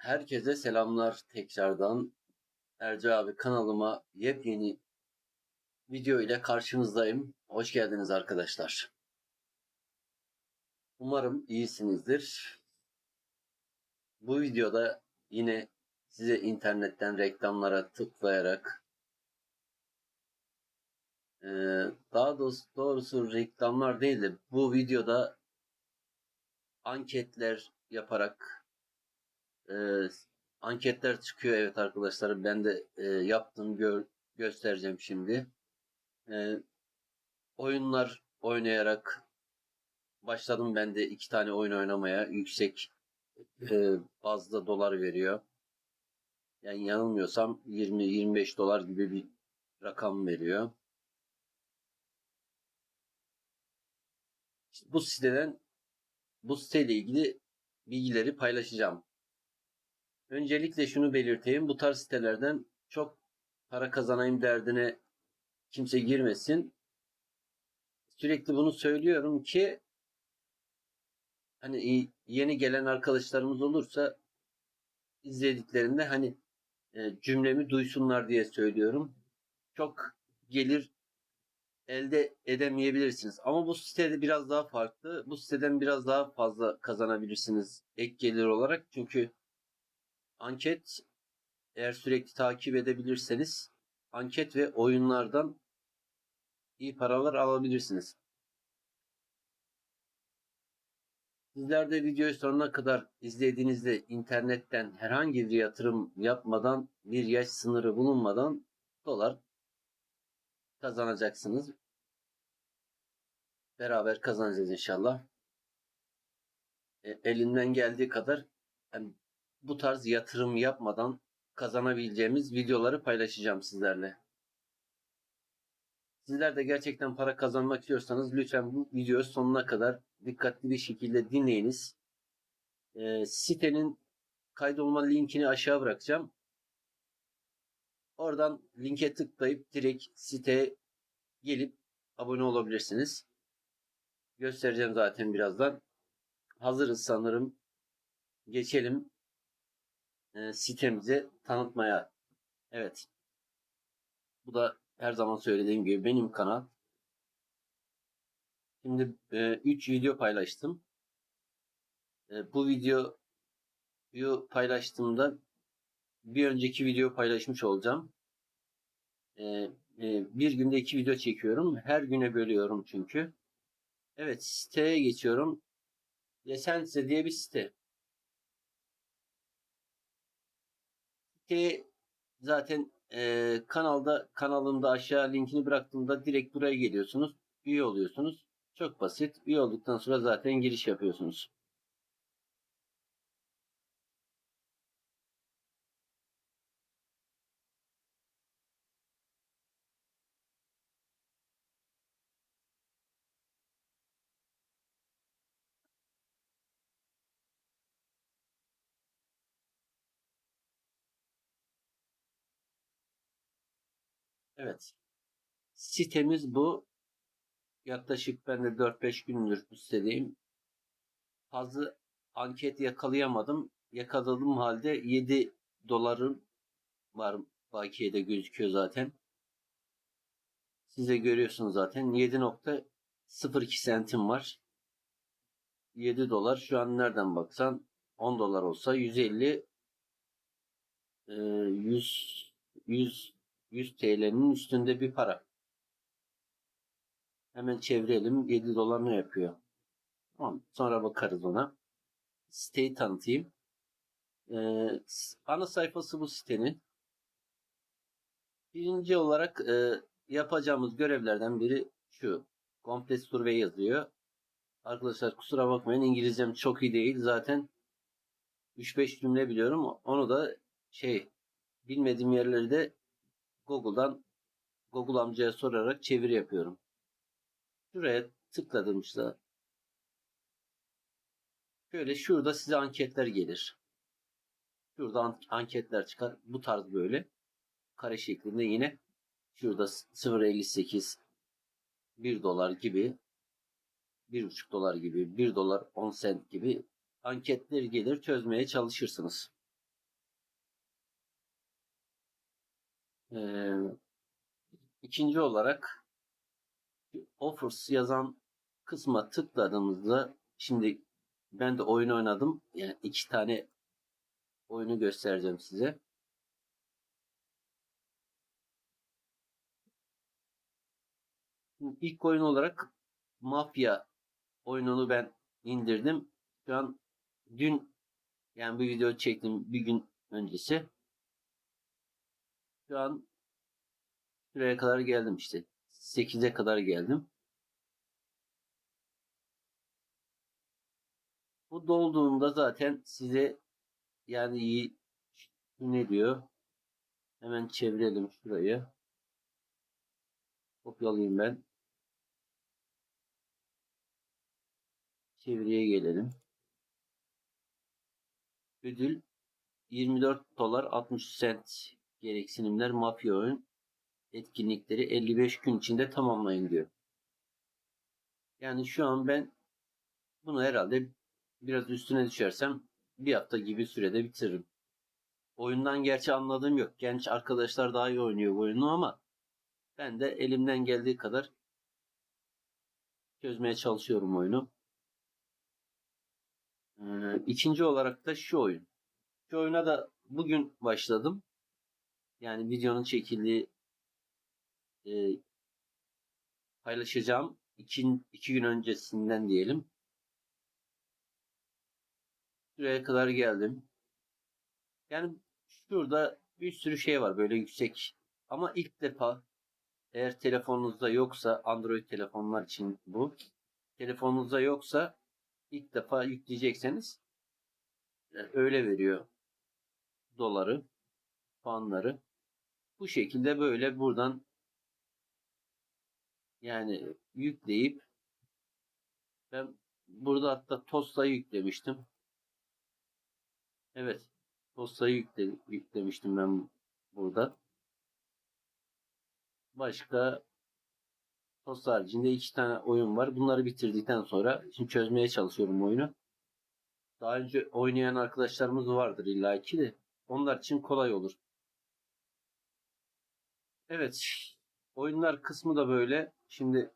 Herkese selamlar tekrardan. Erci abi kanalıma yepyeni video ile karşınızdayım. Hoş geldiniz arkadaşlar. Umarım iyisinizdir. Bu videoda yine size internetten reklamlara tıklayarak eee, daha doğrusu, doğrusu reklamlar değil de bu videoda anketler yaparak e, anketler çıkıyor evet arkadaşlar. Ben de e, yaptım gör, göstereceğim şimdi. E, oyunlar oynayarak başladım ben de iki tane oyun oynamaya. Yüksek e, bazda dolar veriyor. Yani yanılmıyorsam 20-25 dolar gibi bir rakam veriyor. Bu siteden bu siteyle ilgili bilgileri paylaşacağım. Öncelikle şunu belirteyim. Bu tarz sitelerden çok para kazanayım derdine kimse girmesin. Sürekli bunu söylüyorum ki hani yeni gelen arkadaşlarımız olursa izlediklerinde hani e, cümlemi duysunlar diye söylüyorum. Çok gelir elde edemeyebilirsiniz. Ama bu sitede biraz daha farklı. Bu siteden biraz daha fazla kazanabilirsiniz ek gelir olarak. Çünkü anket eğer sürekli takip edebilirseniz anket ve oyunlardan iyi paralar alabilirsiniz. Sizler de videoyu sonuna kadar izlediğinizde internetten herhangi bir yatırım yapmadan bir yaş sınırı bulunmadan dolar kazanacaksınız. Beraber kazanacağız inşallah. E, elinden geldiği kadar yani bu tarz yatırım yapmadan kazanabileceğimiz videoları paylaşacağım sizlerle. Sizler de gerçekten para kazanmak istiyorsanız lütfen bu videoyu sonuna kadar dikkatli bir şekilde dinleyiniz. E, sitenin kaydolma linkini aşağı bırakacağım. Oradan linke tıklayıp direkt siteye gelip abone olabilirsiniz. Göstereceğim zaten birazdan. Hazırız sanırım. Geçelim e, sitemizi tanıtmaya. Evet. Bu da her zaman söylediğim gibi benim kanal. Şimdi 3 e, video paylaştım. E, bu videoyu paylaştığımda bir önceki video paylaşmış olacağım. E, e, bir günde iki video çekiyorum. Her güne bölüyorum çünkü. Evet siteye geçiyorum. Yesense diye bir site. Zaten e, kanalda kanalımda aşağı linkini bıraktığımda direkt buraya geliyorsunuz. Üye oluyorsunuz. Çok basit. Üye olduktan sonra zaten giriş yapıyorsunuz. Evet. Sitemiz bu. Yaklaşık ben de 4-5 gündür bu sitedeyim. Fazla anket yakalayamadım. Yakaladığım halde 7 dolarım var. Bakiye'de gözüküyor zaten. Size görüyorsunuz zaten. 7.02 sentim var. 7 dolar. Şu an nereden baksan 10 dolar olsa 150 100 100 100 TL'nin üstünde bir para. Hemen çevirelim. 7 dolar ne yapıyor? Tamam. Sonra bakarız ona. Siteyi tanıtayım. Ee, ana sayfası bu sitenin. Birinci olarak e, yapacağımız görevlerden biri şu. Complex Survey yazıyor. Arkadaşlar kusura bakmayın İngilizcem çok iyi değil. Zaten 3-5 cümle biliyorum. Onu da şey bilmediğim yerleri de Google'dan Google amcaya sorarak çeviri yapıyorum. Şuraya tıkladım işte. Şöyle şurada size anketler gelir. Şurada anketler çıkar. Bu tarz böyle. Kare şeklinde yine. Şurada 0.58 1 dolar gibi 1.5 dolar gibi 1 dolar 10 sent gibi anketler gelir çözmeye çalışırsınız. Ee, ikinci olarak offers yazan kısma tıkladığımızda şimdi ben de oyun oynadım. Yani iki tane oyunu göstereceğim size. İlk oyun olarak Mafya oyununu ben indirdim. Şu an dün yani bu video çektim bir gün öncesi. Şu an şuraya kadar geldim işte. 8'e kadar geldim. Bu dolduğunda zaten size yani iyi ne diyor? Hemen çevirelim şurayı. Kopyalayayım ben. Çeviriye gelelim. Ödül 24 dolar 60 sent gereksinimler mafya oyun etkinlikleri 55 gün içinde tamamlayın diyor. Yani şu an ben bunu herhalde biraz üstüne düşersem bir hafta gibi sürede bitiririm. Oyundan gerçi anladığım yok. Genç arkadaşlar daha iyi oynuyor bu oyunu ama ben de elimden geldiği kadar çözmeye çalışıyorum oyunu. Ee, ikinci olarak da şu oyun. Şu oyuna da bugün başladım. Yani videonun çekildiği e, paylaşacağım iki, iki gün öncesinden diyelim. Şuraya kadar geldim. Yani şurada bir sürü şey var böyle yüksek. Ama ilk defa eğer telefonunuzda yoksa Android telefonlar için bu. Telefonunuzda yoksa ilk defa yükleyecekseniz e, öyle veriyor doları, puanları. Bu şekilde böyle buradan yani yükleyip ben burada hatta Tosta'yı yüklemiştim. Evet. Tosta'yı yükle, yüklemiştim ben burada. Başka Tosta haricinde iki tane oyun var. Bunları bitirdikten sonra şimdi çözmeye çalışıyorum oyunu. Daha önce oynayan arkadaşlarımız vardır illaki de. Onlar için kolay olur. Evet. Oyunlar kısmı da böyle. Şimdi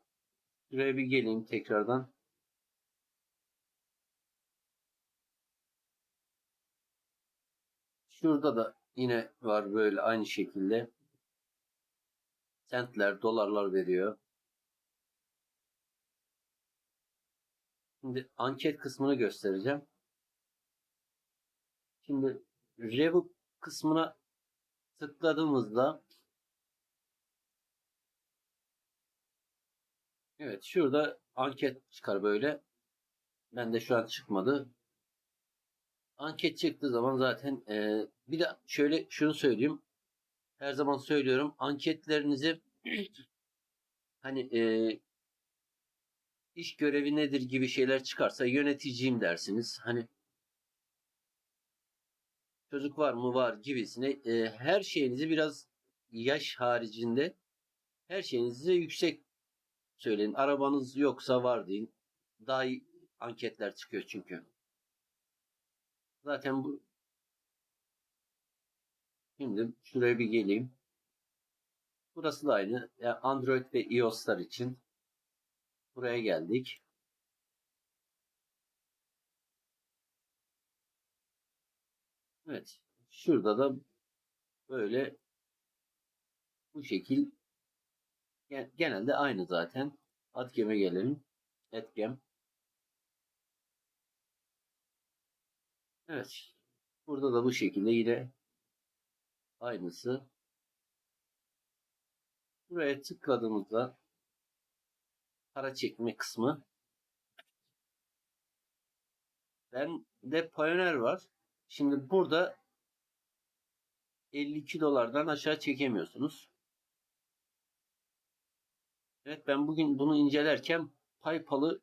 şuraya bir geleyim tekrardan. Şurada da yine var böyle aynı şekilde. Centler, dolarlar veriyor. Şimdi anket kısmını göstereceğim. Şimdi review kısmına tıkladığımızda Evet şurada anket çıkar böyle. Ben de şu an çıkmadı. Anket çıktığı zaman zaten e, bir de şöyle şunu söyleyeyim. Her zaman söylüyorum. Anketlerinizi hani e, iş görevi nedir gibi şeyler çıkarsa yöneticiyim dersiniz. Hani çocuk var mı var gibisine e, her şeyinizi biraz yaş haricinde her şeyinizi yüksek söyleyin. Arabanız yoksa var deyin. Daha iyi anketler çıkıyor çünkü. Zaten bu Şimdi şuraya bir geleyim. Burası da aynı. Yani Android ve iOS'lar için buraya geldik. Evet. Şurada da böyle bu şekil genelde aynı zaten. Adgem'e gelelim. Adgem. Evet. Burada da bu şekilde yine aynısı. Buraya tıkladığımızda para çekme kısmı. Ben de Pioneer var. Şimdi burada 52 dolardan aşağı çekemiyorsunuz. Evet ben bugün bunu incelerken PayPal'ı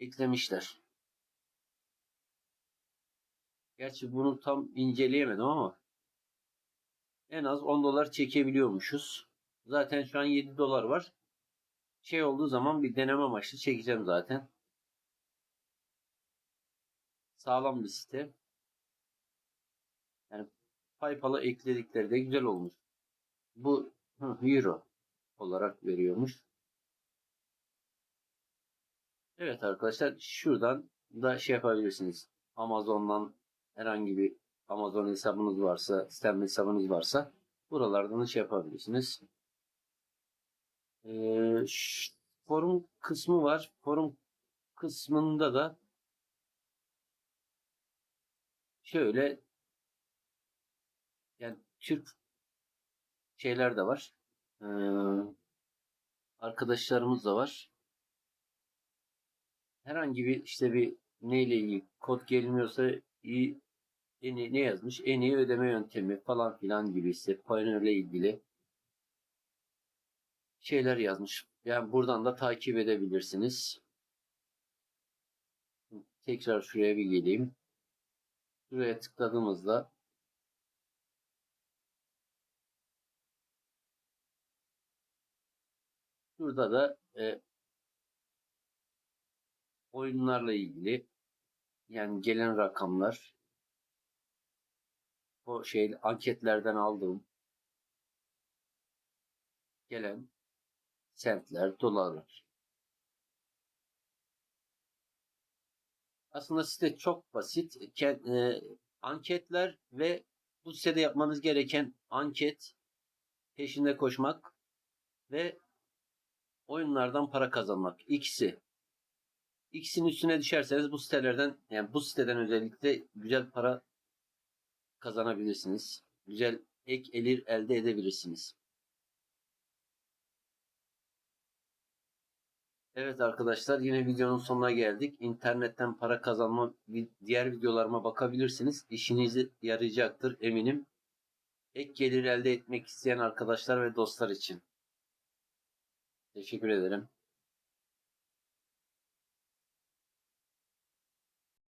eklemişler. Gerçi bunu tam inceleyemedim ama en az 10 dolar çekebiliyormuşuz. Zaten şu an 7 dolar var. Şey olduğu zaman bir deneme amaçlı çekeceğim zaten. Sağlam bir site. Yani PayPal'a ekledikleri de güzel olmuş. Bu euro olarak veriyormuş. Evet arkadaşlar şuradan da şey yapabilirsiniz. Amazon'dan herhangi bir Amazon hesabınız varsa, sistem hesabınız varsa buralardan da şey yapabilirsiniz. Ee, forum kısmı var. Forum kısmında da şöyle yani Türk şeyler de var. Ee, arkadaşlarımız da var. Herhangi bir işte bir neyle ilgili kod gelmiyorsa iyi en iyi, ne yazmış? En iyi ödeme yöntemi falan filan gibi işte Pioneer'le ilgili şeyler yazmış. Yani buradan da takip edebilirsiniz. Tekrar şuraya bir geleyim. Şuraya tıkladığımızda Burada da e, oyunlarla ilgili yani gelen rakamlar o şey anketlerden aldığım gelen sentler, dolarlar. Aslında site çok basit. E, anketler ve bu sitede yapmanız gereken anket, peşinde koşmak ve oyunlardan para kazanmak. İkisi. İkisinin üstüne düşerseniz bu sitelerden yani bu siteden özellikle güzel para kazanabilirsiniz. Güzel ek elir elde edebilirsiniz. Evet arkadaşlar yine videonun sonuna geldik. İnternetten para kazanma diğer videolarıma bakabilirsiniz. İşinize yarayacaktır eminim. Ek gelir elde etmek isteyen arkadaşlar ve dostlar için. Teşekkür ederim.